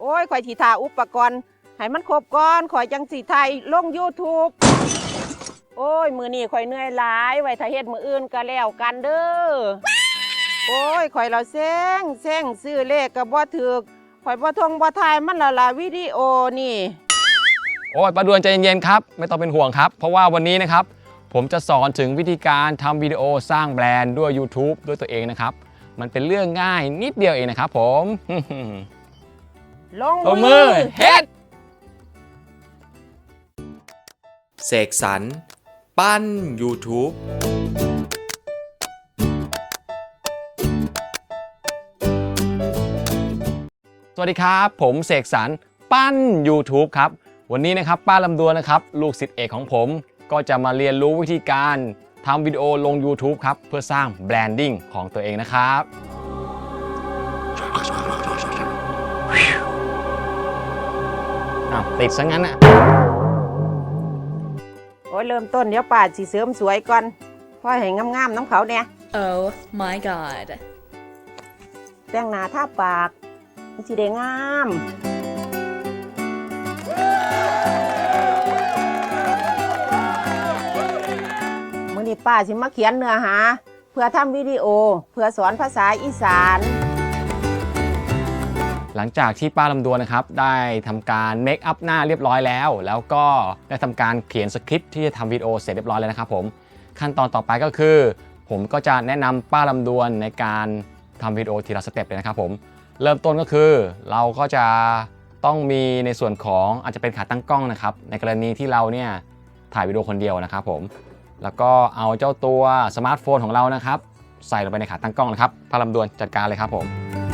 โอ้ยข่อยสิทาอุปกรณ์ให้มันครบก่อนข่อยจังสิไทยลง YouTube โอ้ย มือนี้ข่อยเหนื่อยหลายไว้ถ้าเฮ็ดมืออื่นก็แล้วกันเด้อโอ้ยข่อยเราเซ็งเซ็งซื้อเลขก็บ่ถูกข่อยบ่ทงบ่ทายมันและละวิดีโอนี่โอ้ยป้าดวนใจเย็นๆครับ ไม่ต้องเป็นห่วงครับ เพราะว่าวันนี้นะครับ ผมจะสอนถึงวิธีการทำวิดีโอสร้างแบรนด์ด้วย YouTube ด้วยตัวเองนะครับ มันเป็นเรื่องง่ายนิดเดียวเองนะครับผม ลงลงมือเฮ็ดเสกสรรปั้น YouTube สวัสดีครับ ผมเสกสรรปั้น YouTube ครับ วันนี้นะครับป้าลำดวนนะครับ ลูกศิษย์เอกของผม ก็จะมาเรียนรู้วิธีการทำวิดีโอลง YouTube ครับ เพื่อสร้างแบรนดิ้งของตัวเองนะครับ อ้าวติดซะงั้นอะโอ้ยเริ่มต้นเดี๋ยวป้าสิเสริมสวยก่อนพ่อให้งามๆน้ำเขาเนี่ย Oh my god. แต่งหน้าทาปากมันสิได้งาม มื้อนี้ป้าสิมาเขียนเนื้อหา เพื่อทำวิดีโอ เพื่อสอนภาษาอีสาน หลังจากที่ป้าลำดวนนะครับได้ทำการเมคอัพหน้าเรียบร้อยแล้ว แล้วก็ได้ทำการเขียนสคริปต์ที่จะทำวิดีโอเสร็จเรียบร้อยแล้วนะครับผมขั้นตอนต่อไปก็คือ ผมก็จะแนะนำป้าลำดวนในการทำวิดีโอทีละสเต็ปเลยนะครับผมเริ่มต้นก็คือเราก็จะต้องมีในส่วนของอาจจะเป็นขาตั้งกล้องนะครับ ในกรณีที่เราเนี่ยถ่ายวิดีโอคนเดียวนะครับผมแล้วก็เอาเจ้าตัวสมาร์ทโฟนของเรานะครับ ใส่ลงไปในขาตั้งกล้องนะครับป้าลำดวนจัดการเลยครับผม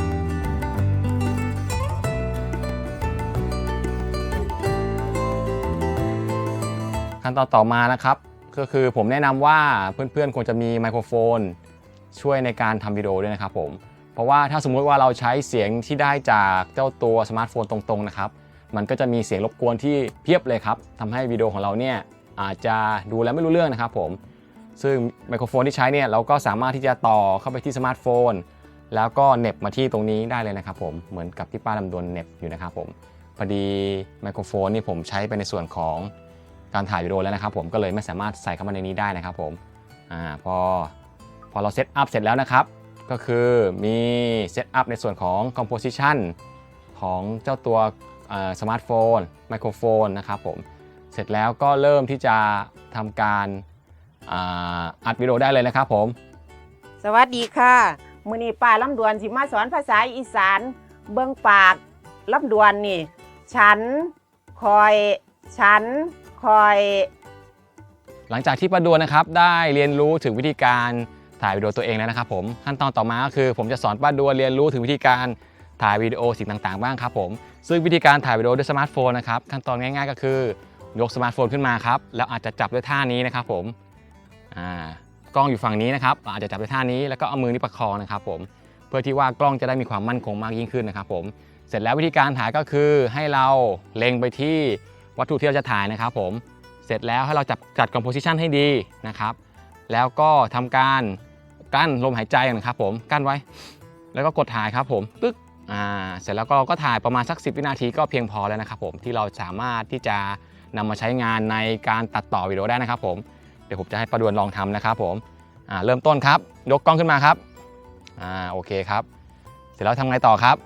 ขั้นตอนต่อมานะครับ ก็คือผมแนะนำว่าเพื่อนๆควรจะมีไมโครโฟน ช่วยในการทำวิดีโอด้วยนะครับผมเพราะว่าถ้าสมมุติว่าเราใช้เสียงที่ได้จากเจ้าตัวสมาร์ทโฟนตรงๆนะครับมันก็จะมีเสียงรบกวนที่เพียบเลยครับทำให้วิดีโอของเราเนี่ยอาจจะดูแล้วไม่รู้เรื่องนะครับผมซึ่งไมโครโฟนที่ใช้เนี่ยเราก็สามารถที่จะต่อเข้าไปที่สมาร์ทโฟน แล้วก็เน็บมาที่ตรงนี้ได้เลยนะครับผมเหมือนกับที่ป้าลำดวนเน็บอยู่นะครับผมพอดีไมโครโฟนนี่ผมใช้ไปในส่วนของ การถ่ายวิดีโอแล้วนะครับผมก็เลยไม่สามารถใส่เข้ามาในนี้ได้นะครับผมอ่าพอพอเราเซตอัพเสร็จแล้วนะครับก็คือมีเซตอัพในส่วนของ Composition ของเจ้าตัวสมาร์ทโฟนไมโครโฟนนะครับผมเสร็จแล้วก็เริ่มที่จะทำการอัดวิดีโอได้เลยนะครับผม สวัสดีค่ะมือนี้ป้าลำดวนสิมาสอนภาษาอีสานเบิ่งปากลำดวนนี่ ฉันคอย ฉัน คอย หลังจากที่ประดวนนะครับได้เรียนรู้ถึงวิธีการถ่ายวิดีโอตัวเองแล้วนะครับผมขั้นตอนต่อมาก็คือ ผมจะสอนป้าดวนเรียนรู้ถึงวิธีการถ่ายวิดีโอสิ่งต่างๆ บ้างครับผมซึ่งวิธีการถ่ายวิดีโอด้วยสมาร์ทโฟนนะครับขั้นตอนง่ายๆ ก็คือยกสมาร์ทโฟนขึ้นมาครับแล้วอาจจะจับด้วยท่านี้นะครับผมอ่ากล้องอยู่ฝั่งนี้นะครับอาจจะจับด้วยท่านี้แล้วก็เอามือนี่ประคองนะครับผมเพื่อที่ว่ากล้องจะได้มีความมั่นคงมากยิ่งขึ้นนะครับผมเสร็จแล้ววิธีการถ่ายก็คือให้เราเล็งไปที่ วัตถุที่เราจะถ่ายนะครับผมเสร็จแล้วให้เราจับจัด composition ให้ดีนะครับแล้วก็ทำการกั้นลมหายใจนะครับผมกั้นไว้ แล้วก็กดถ่ายครับผมปึ๊กอ่าเสร็จแล้วก็ก็ถ่ายประมาณสัก 10 วินาทีก็เพียงพอแล้วนะครับผมที่เราสามารถที่จะนำมาใช้งานในการตัดต่อวิดีโอได้นะครับผมเดี๋ยวผมจะให้ประดวนลองทำนะครับผมอ่าเริ่มต้นครับ ยกกล้องขึ้นมาครับอ่าโอเคครับ เสร็จแล้วทำไงต่อครับ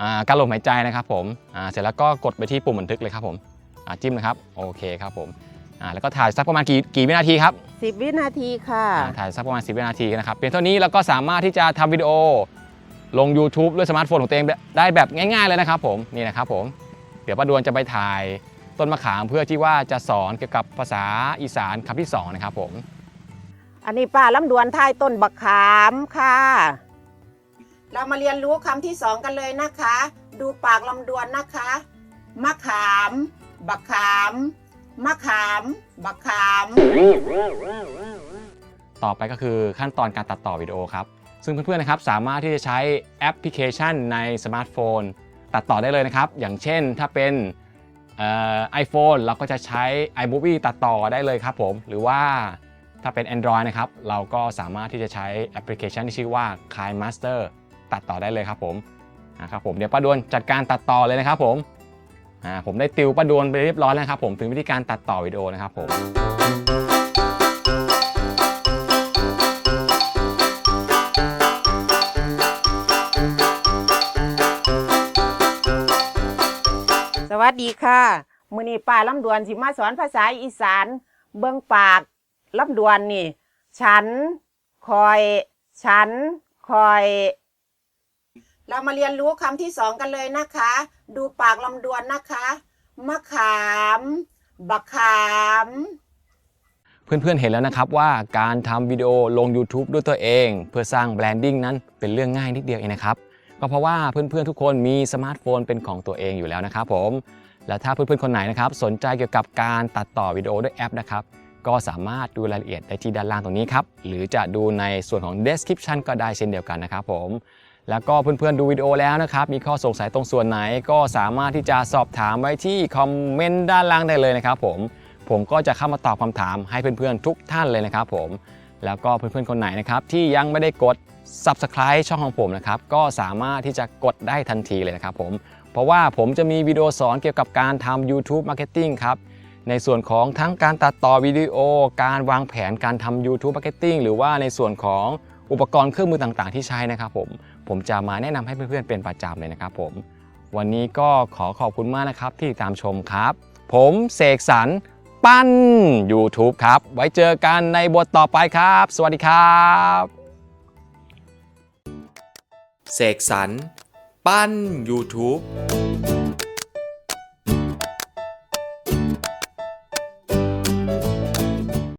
อ่ากั้นลมหายใจนะครับผมอ่าเสร็จแล้วก็กดไปที่ปุ่มบันทึกเลยครับผมอ่าจิ้มนะครับโอเคครับผมอ่าแล้วก็ถ่ายสักประมาณกี่กี่วินาทีครับ 10 วินาทีค่ะอ่าถ่ายสักประมาณ 10 วินาทีนะครับเพียงเท่านี้แล้วก็สามารถที่จะทำวิดีโอลง YouTube ด้วยสมาร์ทโฟนของตัวเองได้แบบง่าย ๆ เลยนะครับผมนี่นะครับผมเดี๋ยวป้าดวนจะไปถ่ายต้นมะขามเพื่อที่ว่าจะสอนเกี่ยวกับภาษาอีสานคำที่สองนะครับผมอันนี้ป้าลำดวนท้ายต้นบักขามค่ะ เรามาเรียนรู้คำที่สองกันเลยนะคะ ดูปากลำดวนนะคะ มะขาม บักขาม มะขาม บักขาม ต่อไปก็คือขั้นตอนการตัดต่อวิดีโอครับ ซึ่งเพื่อนๆนะครับสามารถที่จะใช้แอปพลิเคชันในสมาร์ทโฟน ตัดต่อได้เลยนะครับ อย่างเช่นถ้าเป็นไอโฟนเราก็จะใช้ iMovie ตัดต่อได้เลยครับผม หรือว่าถ้าเป็น Android นะครับ เราก็สามารถที่จะใช้แอปพลิเคชันที่ชื่อว่า KineMaster ตัดต่อได้เลยครับผมนะครับผมเดี๋ยวป้าดวนจัดการตัดต่อเลยนะครับผมอ่าผมได้ติวป้าดวนไปเรียบร้อยแล้วนะครับผมถึงวิธีการตัดต่อวิดีโอนะครับผมสวัสดีค่ะมือนี้ป้าลำดวนสิมาสอนภาษาอีสาน เบิ่งปากลำดวนนี่ ฉัน คอย ฉัน คอย เรามาเรียนรู้คำที่สองกันเลยนะคะ ดูปากลำดวนนะคะ มะขาม บักขาม เพื่อนๆเห็นแล้วนะครับว่าการทำวิดีโอลง YouTube ด้วยตัวเอง เพื่อสร้างแบรนดิ้งนั้นเป็นเรื่องง่ายนิดเดียวเองนะครับ ก็เพราะว่าเพื่อนๆทุกคนมีสมาร์ทโฟนเป็นของตัวเองอยู่แล้วนะครับผมและถ้าเพื่อนๆคนไหนนะครับสนใจเกี่ยวกับการตัดต่อวิดีโอด้วยแอปนะครับก็สามารถดูรายละเอียดได้ที่ด้านล่างตรงนี้ครับ หรือจะดูในส่วนของ description ก็ได้เช่นเดียวกันนะครับผม แล้วก็เพื่อนๆดูวิดีโอแล้วนะครับ มีข้อสงสัยตรงส่วนไหน ก็สามารถที่จะสอบถามไว้ที่คอมเมนต์ด้านล่างได้เลยนะครับผม ผมก็จะเข้ามาตอบคำถามให้เพื่อนๆทุกท่านเลยนะครับผม แล้วก็เพื่อนๆคนไหนนะครับที่ยังไม่ได้กด subscribe ช่องของผมนะครับ ก็สามารถที่จะกดได้ทันทีเลยนะครับผม เพราะว่าผมจะมีวิดีโอสอนเกี่ยวกับการทำ YouTube Marketing ครับ ในส่วนของทั้งการตัดต่อวิดีโอ การวางแผนการทำ YouTube Marketing หรือว่าในส่วนของ อุปกรณ์เครื่องมือต่างๆ ที่ใช้นะครับผมผมจะมาแนะนำให้เพื่อนๆเป็นประจำเลยนะครับผมวันนี้ก็ขอขอบคุณมากนะครับที่ติดตามชมครับ ผมเสกสรรปั้น YouTube ครับ ไว้เจอกันในบทต่อไปครับ สวัสดีครับเสกสรรปั้น YouTube